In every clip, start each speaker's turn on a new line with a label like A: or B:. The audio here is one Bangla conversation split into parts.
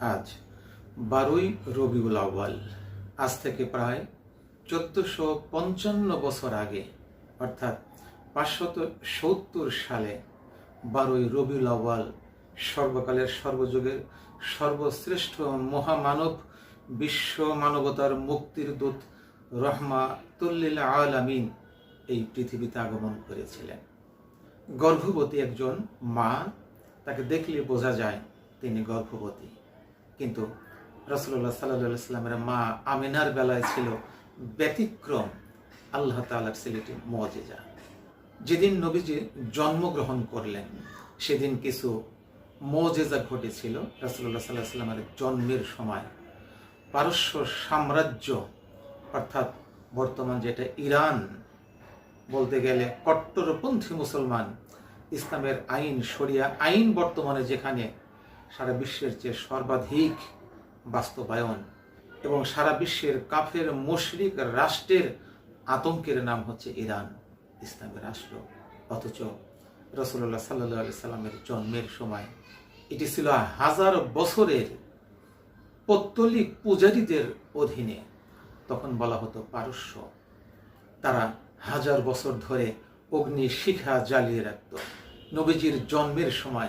A: আজ বারোই রবিউল আউ্বাল আজ থেকে প্রায় চোদ্দশো পঞ্চান্ন বছর আগে, অর্থাৎ পাঁচশত সত্তর সালে বারোই রবিউল আউ্বাল সর্বকালের সর্বযুগের সর্বশ্রেষ্ঠ মহামানব বিশ্ব মানবতার মুক্তির দূত রহমাতুল্লিল আলামিন এই পৃথিবীতে আগমন করেছিলেন। গর্ভবতী একজন মা, তাকে দেখলে বোঝা যায় তিনি গর্ভবতী। কিন্তু রসুল্লাহ সাল্লাহ সাল্লামের মা আমিনার বেলায় ছিল ব্যতিক্রম আল্লাহ তালার ছেলেটি মজেজা। যেদিন নবীজি জন্মগ্রহণ করলেন, সেদিন কিছু মজেজা ঘটেছিল রসুল্লাহ সাল্লাহ সাল্লামের জন্মের সময়। পারস্য সাম্রাজ্য, অর্থাৎ বর্তমান যেটা ইরান, বলতে গেলে কট্টরপন্থী মুসলমান, ইসলামের আইন, শরিয়া আইন বর্তমানে যেখানে সারা বিশ্বের চেয়ে সর্বাধিক বাস্তবায়ন এবং সারা বিশ্বের কাফের মুশরিক রাষ্ট্রের আতঙ্কের নাম হচ্ছে ইরান ইসলামের রাষ্ট্র। অথচ রসুল্লাহ সাল্লাহ সাল্লামের জন্মের সময় এটি ছিল হাজার বছরের পত্তলিক পূজারীদের অধীনে। তখন বলা হতো পারস্য। তারা হাজার বছর ধরে অগ্নি শিখা জ্বালিয়ে রাখত। নবীজির জন্মের সময়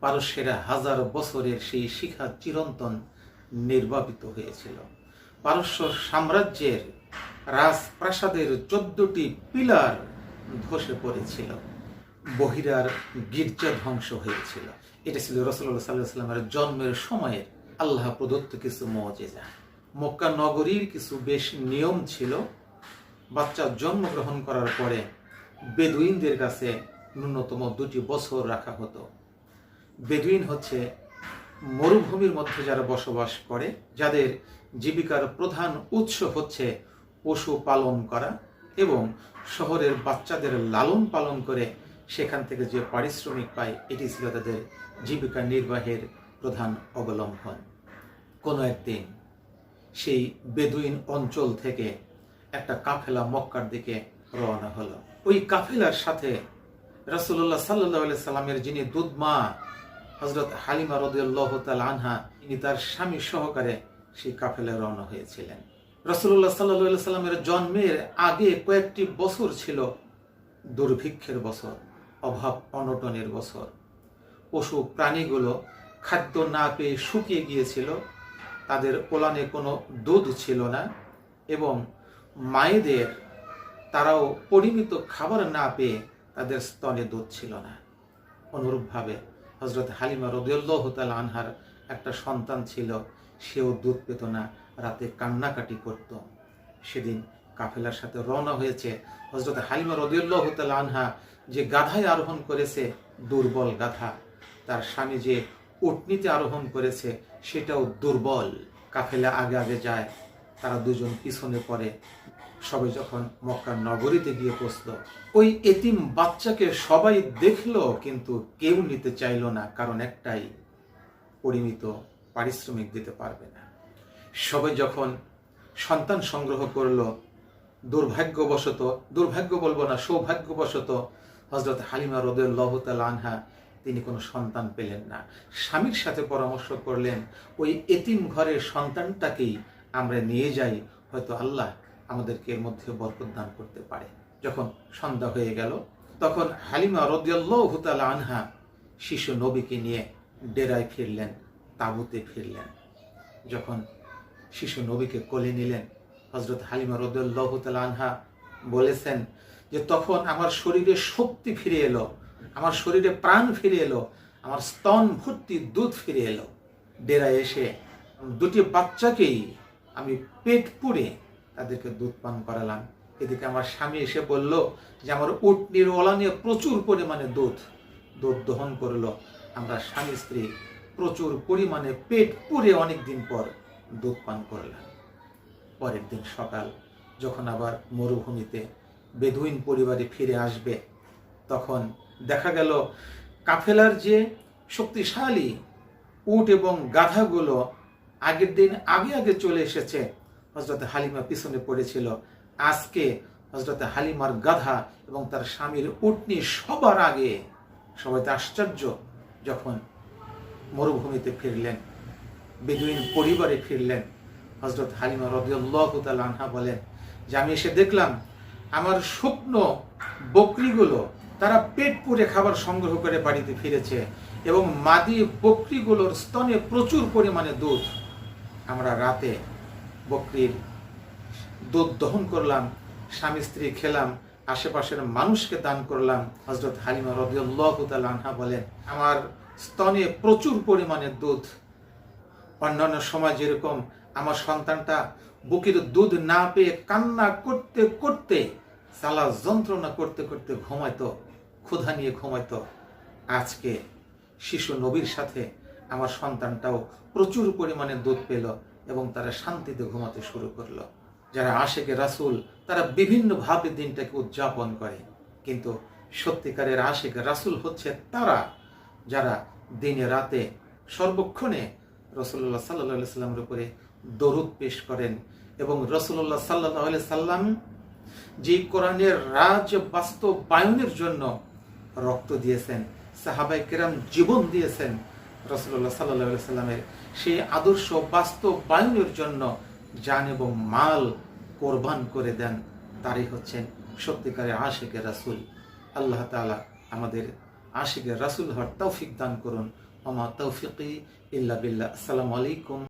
A: পারস্যেরা হাজার বছরের সেই শিখা চিরন্তন নির্বাপিত হয়েছিল। পারস্য সাম্রাজ্যের রাজপ্রাসাদের চোদ্দটি পিলার ধসে পড়েছিল। বহিরার গির্জা ধ্বংস হয়েছিল। এটা ছিল রসল্লা সাল্লাহ সাল্লামের জন্মের সময়ের আল্লাহ প্রদত্ত কিছু মজেজা। মক্কা নগরীর কিছু বেশ নিয়ম ছিল। বাচ্চা জন্মগ্রহণ করার পরে বেদুইনদের কাছে ন্যূনতম দুটি বছর রাখা হতো। বেদুইন হচ্ছে মরুভূমির মধ্যে যারা বসবাস করে, যাদের জীবিকার প্রধান উৎস হচ্ছে পশু পালন করা এবং শহরের বাচ্চাদের লালন পালন করে সেখান থেকে যে পারিশ্রমিক পায়, এটি ছিল তাদের জীবিকা নির্বাহের প্রধান অবলম্বন। কোনো একদিন সেই বেদুইন অঞ্চল থেকে একটা কাফেলা মক্কার দিকে রওনা হলো। ওই কাফেলার সাথে রসুল্লাহ সাল্লাহ সাল্লামের যিনি দুধমা হজরত হালিমা রদুল্লাহ তাল আনহা, তিনি তার স্বামী সহকারে সেই কাফেলায় রওনা হয়েছিলেন। রসুল্লাহ সাল্লাহ সাল্লামের জন্মের আগে কয়েকটি বছর ছিল দুর্ভিক্ষের বছর, অভাব অনটনের বছর। পশু প্রাণীগুলো খাদ্য না পেয়ে শুকিয়ে গিয়েছিল, তাদের কোলানে কোনো দুধ ছিল না এবং মায়েদের, তারাও পরিমিত খাবার না পেয়ে তাদের স্তনে দুধ ছিল না। অনুরূপভাবে হজরত হালিমা রদিউল্লাহ তাল আনহার একটা সন্তান ছিল, সেও দুধ পেত না, রাতে কান্নাকাটি করত। সেদিন কাফেলার সাথে রওনা হয়েছে হজরত হালিমা রদিউল্লাহ তাল আনহা যে গাধায় আরোহণ করেছে, দুর্বল গাধা। তার স্বামী যে উটনিতে আরোহণ করেছে, সেটাও দুর্বল। কাফেলা আগে আগে যায়, তারা দুজন পিছনে পড়ে সবে যখন মক্কার নগরীতে গিয়ে পৌঁছল, ওই এতিম বাচ্চাকে সবাই দেখল, কিন্তু কেউ নিতে চাইল না, কারণ একটাই, পরিমিত পারিশ্রমিক দিতে পারবে না। সবাই যখন সন্তান সংগ্রহ করল, দুর্ভাগ্যবশত, দুর্ভাগ্য বলব না, সৌভাগ্যবশত হজরত হালিমা রদুল্লাহ আনহা তিনি কোনো সন্তান পেলেন না। স্বামীর সাথে পরামর্শ করলেন, ওই এতিম ঘরের সন্তানটাকেই আমরা নিয়ে যাই, হয়তো আল্লাহ আমাদেরকে এর মধ্যে বরকত দান করতে পারে। যখন সন্ধ্যা হয়ে গেল, তখন হালিমা রদিয়াল্লাহ আনহা শিশু নবীকে নিয়ে ডেরায় ফিরলেন, তাবুতে ফিরলেন। যখন শিশু নবীকে কোলে নিলেন হজরত হালিমা রদুল্লাহ আনহা বলেছেন যে, তখন আমার শরীরে শক্তি ফিরে এলো, আমার শরীরে প্রাণ ফিরে এলো, আমার স্তন ভর্তি দুধ ফিরে এলো। ডেরায় এসে দুটি বাচ্চাকেই আমি পেট পুড়ে তাদেরকে দুধ পান করালাম। এদিকে আমার স্বামী এসে বলল যে, আমার উটনির ওলা নিয়ে প্রচুর পরিমাণে দুধ দুধ দহন করল। আমরা স্বামী স্ত্রী প্রচুর পরিমাণে পেট পুড়ে অনেক দিন পর দুধ পান করলাম। পরের দিন সকাল যখন আবার মরুভূমিতে বেদুইন পরিবারে ফিরে আসবে, তখন দেখা গেল কাফেলার যে শক্তিশালী উট এবং গাধাগুলো আগের দিন আগে আগে চলে এসেছে হজরত হালিমা পিছনে পড়েছিল। আজকে হজরত হালিমার গাধা এবং তার স্বামীর উটনি সবার আগে সবাই তো আশ্চর্য যখন মরুভূমিতে ফিরলেন, বেদুইন পরিবারে ফিরলেন। হজরত হালিমা রদিউল্লাহ আনহা বলেন, যে আমি এসে দেখলাম আমার স্বপ্ন বকরিগুলো, তারা পেট পুরে খাবার সংগ্রহ করে বাড়িতে ফিরেছে এবং মাদি বকরিগুলোর স্তনে প্রচুর পরিমাণে দুধ। আমরা রাতে বকরির দুধ দহন করলাম, স্বামী স্ত্রী খেলাম, আশেপাশের মানুষকে দান করলাম হজরত হালিমা রদিউল্লাহ আনহা বলেন, আমার স্তনে প্রচুর পরিমাণে দুধ। অন্যান্য সময় যেরকম আমার সন্তানটা বুকের দুধ না পেয়ে কান্না করতে করতে সালা যন্ত্রণা করতে করতে ঘুমাইতো, ক্ষুধা নিয়ে ঘুমাইতো। আজকে শিশু নবীর সাথে আমার সন্তানটাও প্রচুর পরিমাণে দুধ পেল। এবং তারা শান্তিতে ঘুমাতে শুরু করল। যারা আশেকে রাসুল, তারা বিভিন্নভাবে দিনটাকে উদযাপন করে। কিন্তু সত্যিকারের আশেক রাসুল হচ্ছে তারা, যারা দিনে রাতে সর্বক্ষণে রসুল্লাহ সাল্লাহ সাল্লামের উপরে দরুদ পেশ করেন এবং রসুল্লাহ সাল্লাহ সাল্লাম যে কোরআনের রাজ বাস্তবায়নের জন্য রক্ত দিয়েছেন সাহাবাই কেরাম জীবন দিয়েছেন রসুল্লাহ সাল্লাহ সাল্লামের সেই আদর্শ বাস্তবায়নের জন্য যান এবং মাল কোরবান করে দেন, তারই হচ্ছেন সত্যিকারে আশেকের রাসুল। আল্লাহ তালা আমাদের আশিকের রাসুল হওয়ার তৌফিক দান করুন। ওমা তৌফিকি ইল্লা বিল্লাহ। আসসালামু আলাইকুম।